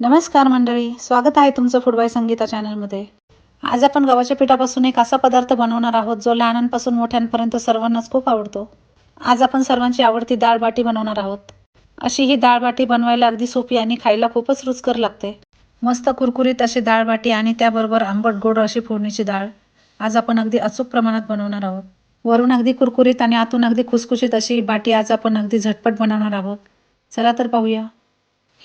नमस्कार मंडळी स्वागत आहे तुमचं फुडबाई संगीता चॅनलमध्ये. आज आपण गव्हाच्या पिठापासून एक असा पदार्थ बनवणार आहोत जो लहानांपासून मोठ्यांपर्यंत सर्वांनाच खूप आवडतो. आज आपण सर्वांची आवडती डाळबाटी बनवणार आहोत. अशी ही डाळ बाटी बनवायला अगदी सोपी आणि खायला खूपच रुचकर लागते. मस्त कुरकुरीत अशी डाळ बाटी आणि त्याबरोबर आंबट गोड अशी फोडणीची डाळ आज आपण अगदी अचूक प्रमाणात बनवणार आहोत. वरून अगदी कुरकुरीत आणि आतून अगदी खुसखुशीत अशी बाटी आज आपण अगदी झटपट बनवणार आहोत. चला तर पाहूया.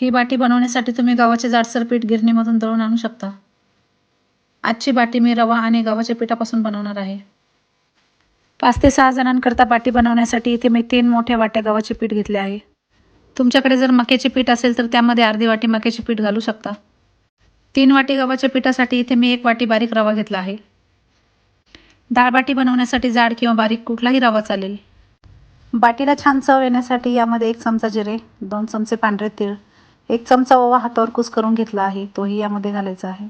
ही बाटी बनवण्यासाठी तुम्ही गव्हाचे जाडसर पीठ गिरणीमधून दळून आणू शकता. आजची बाटी मी रवा आणि गव्हाच्या पिठापासून बनवणार आहे. पाच ते सहा जणांकरता बाटी बनवण्यासाठी इथे मी तीन मोठ्या वाट्या गव्हाचे पीठ घेतले आहे. तुमच्याकडे जर मक्याचे पीठ असेल तर त्यामध्ये अर्धी वाटी मक्याचे पीठ घालू शकता. तीन वाटी गव्हाच्या पिठासाठी इथे मी एक वाटी बारीक रवा घेतला आहे. डाळबाटी बनवण्यासाठी जाड किंवा बारीक कुठलाही रवा चालेल. बाटीला छान चव येण्यासाठी यामध्ये एक चमचा जिरे दोन चमचे पांढरे तीळ एक चमचा ओवा हातावर कुस करून घेतला आहे तोही यामध्ये घालायचा आहे.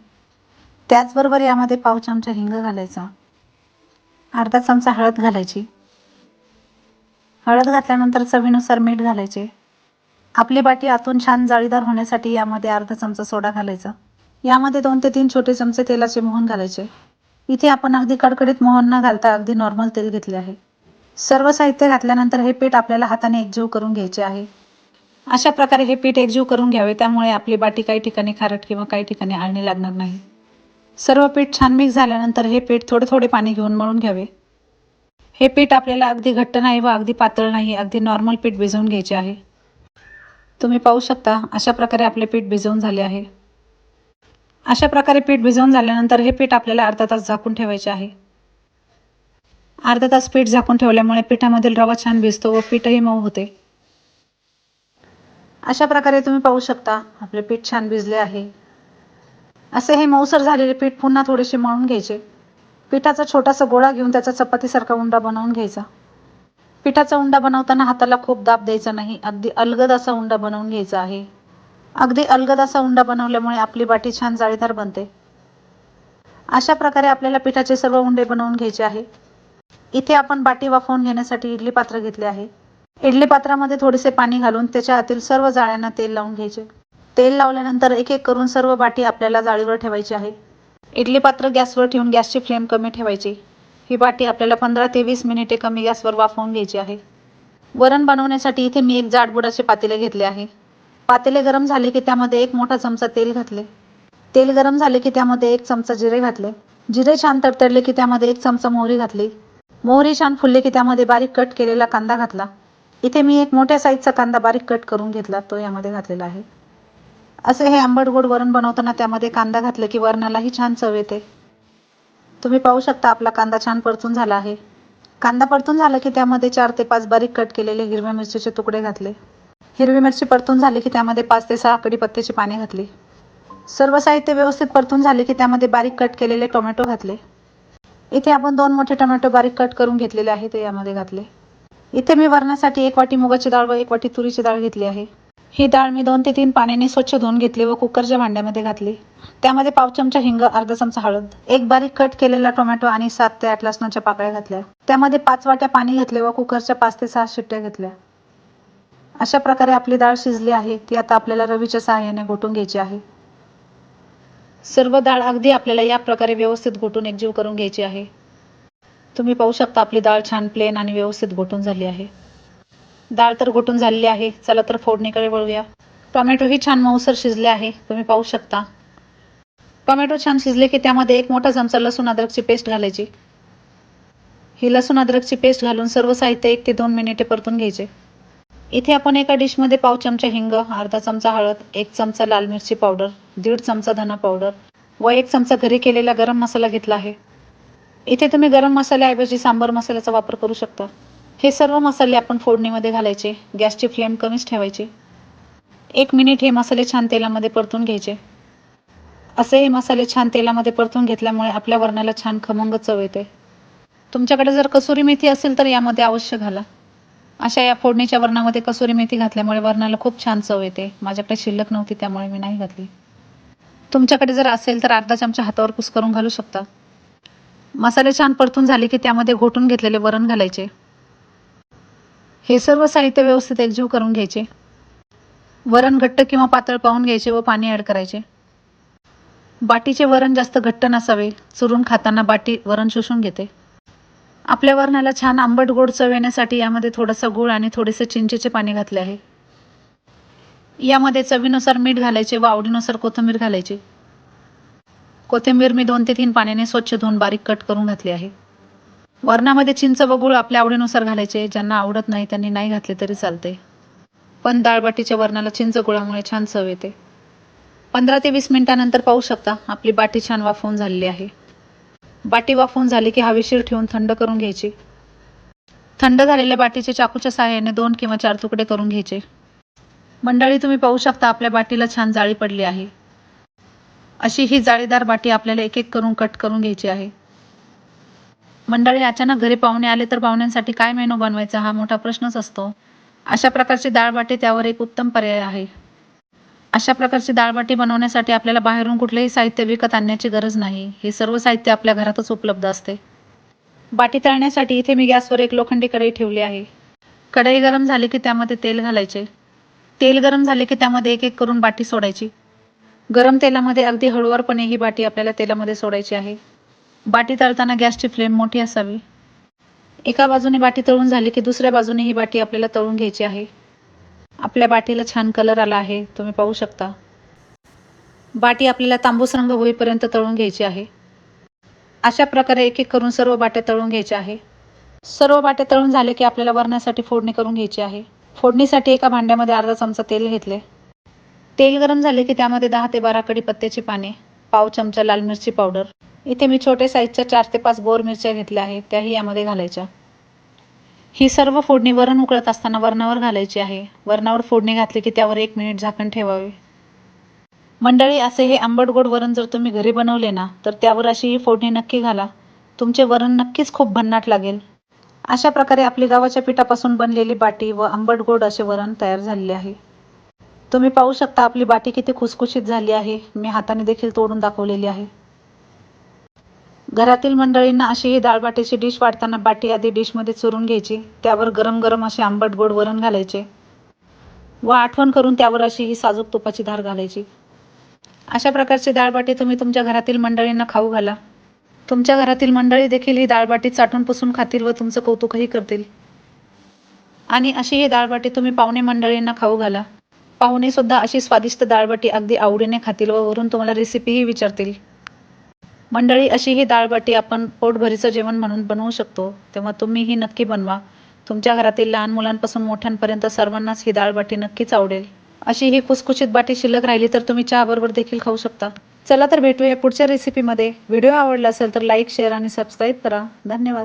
त्याचबरोबर यामध्ये पाव चमचा हिंग घालायचा. अर्धा चमचा हळद घालायची. हळद घातल्यानंतर चवीनुसार मीठ घालायचे. आपली बाटी आतून छान जाळीदार होण्यासाठी यामध्ये अर्धा चमचा सोडा घालायचा. यामध्ये दोन ते तीन छोटे चमचे तेलाचे मोहन घालायचे. इथे आपण अगदी कडकडीत मोहन न घालता अगदी नॉर्मल तेल घेतले आहे. सर्व साहित्य घातल्यानंतर हे पीठ आपल्याला हाताने एकजीव करून घ्यायचे आहे. अशा प्रकारे हे पीठ एकजीव करून घ्यावे. त्यामुळे आपली बाटी काही ठिकाणी खारट किंवा काही ठिकाणी आळणी लागणार नाही. सर्व पीठ छान मिक्स झाल्यानंतर हे पीठ थोडे थोडे पाणी घेऊन मळून घ्यावे. हे पीठ आपल्याला अगदी घट्ट नाही व अगदी पातळ नाही अगदी नॉर्मल पीठ भिजवून घ्यायचे आहे. तुम्ही पाहू शकता अशा प्रकारे आपले पीठ भिजवून झाले आहे. अशा प्रकारे पीठ भिजवून झाल्यानंतर हे पीठ आपल्याला अर्धा तास झाकून ठेवायचे आहे. अर्धा तास पीठ झाकून ठेवल्यामुळे पिठामधील रवा छान भिजतो व पीठही मऊ होते. अशा प्रकारे तुम्ही पाहू शकता आपले पीठ छान भिजले आहे. असे हे मऊसर झालेले पीठ पुन्हा थोडेसे मळून घ्यायचे. पिठाचा छोटासा गोळा घेऊन त्याचा चपातीसारखा उंडा बनवून घ्यायचा. पिठाचा उंडा बनवताना हाताला खूप दाब द्यायचा नाही अगदी अलगद असा उंडा बनवून घ्यायचा आहे. अगदी अलगद असा उंडा बनवल्यामुळे आपली बाटी छान जाळीदार बनते. अशा प्रकारे आपल्याला पिठाचे सर्व उंडे बनवून घ्यायचे आहे. इथे आपण बाटी वाफवून घेण्यासाठी इडली पात्र घेतले आहे. इडली पात्रामध्ये थोडेसे पाणी घालून त्याच्या आतील सर्व जाळ्यांना तेल लावून घ्यायचे. तेल लावल्यानंतर एक एक करून सर्व बाटी आपल्याला जाळीवर ठेवायची आहे. इडली पात्र गॅसवर ठेवून गॅसची फ्लेम कमी ठेवायची. ही बाटी आपल्याला पंधरा ते वीस मिनिटे कमी गॅसवर वाफवून घ्यायची आहे. वरण बनवण्यासाठी इथे मी एक जाडबुडाचे पातेले घेतले आहे. पातेले गरम झाले की त्यामध्ये एक मोठा चमचा तेल घातले. तेल गरम झाले की त्यामध्ये एक चमचा जिरे घातले. जिरे छान तडतडले की त्यामध्ये एक चमचा मोहरी घातली. मोहरी छान फुलली की त्यामध्ये बारीक कट केलेला कांदा घातला. इथे मी एक मोठ्या साईजचा कांदा बारीक कट करून घेतला तो यामध्ये घातलेला आहे. असं हे आंबट गोड वरण बनवताना त्यामध्ये कांदा घातलं की वरणालाही छान चव येते. तुम्ही पाहू शकता आपला कांदा छान परतून झाला आहे. कांदा परतून झाला की त्यामध्ये चार ते पाच बारीक कट केलेले हिरव्या मिरचीचे तुकडे घातले. हिरवी मिरची परतून झाली की त्यामध्ये पाच ते सहा कडीपत्त्याची पाने घातली. सर्व साहित्य व्यवस्थित परतून झाले की त्यामध्ये बारीक कट केलेले टोमॅटो घातले. इथे आपण दोन मोठे टोमॅटो बारीक कट करून घेतलेले आहे ते यामध्ये घातले. इथे मी वरणासाठी एक वाटी मुगाची डाळ व एक वाटी तुरीची डाळ घेतली आहे. ही डाळ मी दोन ते तीन पाण्याने स्वच्छ धुवून घेतली व कुकरच्या भांड्यामध्ये घातली. त्यामध्ये पाव चमचा हिंग अर्धा चमचा हळद एक बारीक कट केलेला टोमॅटो आणि सात ते आठ लसणाच्या पाकळ्या घातल्या. त्यामध्ये पाच वाट्या पाणी घेतले व कुकरच्या पाच ते सहा शिट्ट्या घेतल्या. अशा प्रकारे आपली डाळ शिजली आहे ती आता आपल्याला रवीच्या सहाय्याने घोटून घ्यायची आहे. सर्व डाळ अगदी आपल्याला या प्रकारे व्यवस्थित घोटून एकजीव करून घ्यायची आहे. तुम्ही पाहू शकता आपली डाळ छान प्लेन आणि व्यवस्थित घोटून झाली आहे. डाळ तर घोटून झालेली आहे. चला तर फोडणीकडे वळूया. टोमॅटो ही छान मऊसर शिजले आहे. तुम्ही पाहू शकता. टोमॅटो छान शिजले की त्यामध्ये एक मोठा चमचा लसूण अद्रकची पेस्ट घालायची. ही लसूण अद्रकची पेस्ट घालून सर्व साहित्य एक ते दोन मिनिटे परतून घ्यायचे. इथे आपण एका डिशमध्ये पाव चमचा हिंग अर्धा चमचा हळद एक चमचा लाल मिरची पावडर दीड चमचा धना पावडर व एक चमचा घरी केलेला गरम मसाला घेतला आहे. इथे तुम्ही गरम मसाल्याऐवजी सांबर मसाल्याचा वापर करू शकता. हे सर्व मसाले आपण फोडणीमध्ये घालायचे गॅसची फ्लेम कमीच ठेवायची. एक मिनिट हे मसाले छान तेलामध्ये परतून घ्यायचे. असे हे मसाले छान तेलामध्ये परतून घेतल्यामुळे आपल्या वरणाला छान खमंग चव येते. तुमच्याकडे जर कसुरी मेथी असेल तर यामध्ये अवश्य घाला. अशा या फोडणीच्या वरणामध्ये कसुरी मेथी घातल्यामुळे वरणाला खूप छान चव येते. माझ्याकडे शिल्लक नव्हती त्यामुळे मी नाही घातली. तुमच्याकडे जर असेल तर अर्धा चमचा हातावर कुस करून घालू शकता. मसाले छान परतून झाले की त्यामध्ये घोटून घेतलेले वरण घालायचे. हे सर्व साहित्य व्यवस्थित एकजीव करून घ्यायचे. वरण घट्ट किंवा पातळ पाहून घ्यायचे व पाणी ॲड करायचे. बाटीचे वरण जास्त घट्ट नसावे चुरून खाताना बाटी वरण शोषून घेते. आपल्या वरणाला छान आंबट गोड चव येण्यासाठी यामध्ये थोडासा गूळ आणि थोडेसे चिंचेचे पाणी घातले आहे. यामध्ये चवीनुसार मीठ घालायचे व आवडीनुसार कोथिंबीर घालायची. कोथिंबीर मी दोन ते तीन पाण्याने स्वच्छ धुवून बारीक कट करून घातली आहे. वरणामध्ये चिंच व आपल्या आवडीनुसार घालायचे. ज्यांना आवडत नाही त्यांनी नाही घातले तरी चालते. पण डाळबाटीच्या वरणाला चिंच गुळामुळे छान चव येते. पंधरा ते वीस मिनिटानंतर पाहू शकता आपली बाटी छान वाफवून झालेली आहे. बाटी वाफवून झाली की हवेशीर ठेवून थंड करून घ्यायची. थंड झालेल्या बाटीचे चाकूच्या सहाय्याने दोन किंवा चार तुकडे करून घ्यायचे. मंडळी तुम्ही पाहू शकता आपल्या बाटीला छान जाळी पडली आहे. अशी ही जाळीदार बाटी आपल्याला एक एक करून कट करून घ्यायची आहे. मंडळी अचानक घरी पाहुणे आले तर पाहुण्यांसाठी काय मेनू बनवायचा हा मोठा प्रश्नच असतो. अशा प्रकारची दाळबाटी त्यावर एक उत्तम पर्याय आहे. अशा प्रकारची दाळबाटी बनवण्यासाठी आपल्याला बाहेरून कुठलेही साहित्य विकत आणण्याची गरज नाही. हे सर्व साहित्य आपल्या घरातच उपलब्ध असते. बाटी तळण्यासाठी इथे मी गॅसवर एक लोखंडी कढई ठेवली आहे. कढई गरम झाली की त्यामध्ये तेल घालायचे. तेल गरम झाले की त्यामध्ये एक एक करून बाटी सोडायची. गरम तेलामध्ये अगदी हळूवारपणे ही बाटी आपल्याला तेलामध्ये सोडायची आहे. बाटी तळताना गॅसची फ्लेम मोठी असावी. एका बाजूने बाटी तळून झाली की दुसऱ्या बाजूने ही बाटी आपल्याला तळून घ्यायची आहे. आपल्या बाटीला छान कलर आला आहे. तुम्ही पाहू शकता. बाटी आपल्याला तांबूस रंग होईपर्यंत तळून घ्यायची आहे. अशा प्रकारे एक एक करून सर्व बाट्या तळून घ्यायच्या आहे. सर्व बाट्या तळून झाले की आपल्याला वरण्यासाठी फोडणी करून घ्यायची आहे. फोडणीसाठी एका भांड्यामध्ये अर्धा चमचा तेल घेतले. तेल गरम झाले की त्यामध्ये दहा ते बारा कढीपत्त्याची पाने पाव चमचा लाल मिरची पावडर. इथे मी छोटे साईजच्या चार ते पाच बोर मिरच्या घेतल्या आहेत त्याही यामध्ये घालायच्या. ही सर्व फोडणी वरण उकळत असताना वरणावर घालायची आहे. वरणावर फोडणी घातली की त्यावर एक मिनिट झाकण ठेवावे. मंडळी असे हे आंबट गोड वरण जर तुम्ही घरी बनवले ना तर त्यावर अशी ही फोडणी नक्की घाला. तुमचे वरण नक्कीच खूप भन्नाट लागेल. अशा प्रकारे आपली गावाच्या पिठापासून बनलेली बाटी व आंबट गोड असे वरण तयार झालेले आहे. तुम्ही पाहू शकता आपली बाटी किती खुसखुशीत झाली आहे. मी हाताने देखील तोडून दाखवलेली आहे. घरातील मंडळींना अशी ही डाळबाटीची डिश वाढताना बाटी आधी डिशमध्ये चुरून घ्यायची. त्यावर गरम गरम असे आंबट गोड वरण घालायचे. व आठवण करून त्यावर अशी ही साजूक तुपाची धार घालायची. अशा प्रकारची डाळबाटी तुम्ही तुमच्या घरातील मंडळींना खाऊ घाला. तुमच्या घरातील मंडळी देखील ही डाळबाटी चाटून पुसून खातील व तुमचं कौतुकही करतील. आणि अशी ही डाळबाटी तुम्ही पाहुणे मंडळींना खाऊ घाला. पाहुणे सुद्धा अशी स्वादिष्ट दाळबाटी अगदी आवडीने खातील व वरून तुम्हाला रेसिपीही विचारतील. मंडळी अशी ही डाळबाटी आपण पोटभरीचं जेवण म्हणून बनवू शकतो. तेव्हा तुम्ही ही नक्की बनवा. तुमच्या घरातील लहान मुलांपासून मोठ्यांपर्यंत सर्वांनाच ही दाळबाटी नक्कीच आवडेल. अशी ही खुसखुशीत बाटी शिल्लक राहिली तर तुम्ही चहाबरोबर देखील खाऊ शकता. चला तर भेटूया पुढच्या रेसिपीमध्ये व्हिडिओ आवडला असेल तर लाईक शेअर आणि सबस्क्राईब करा. धन्यवाद.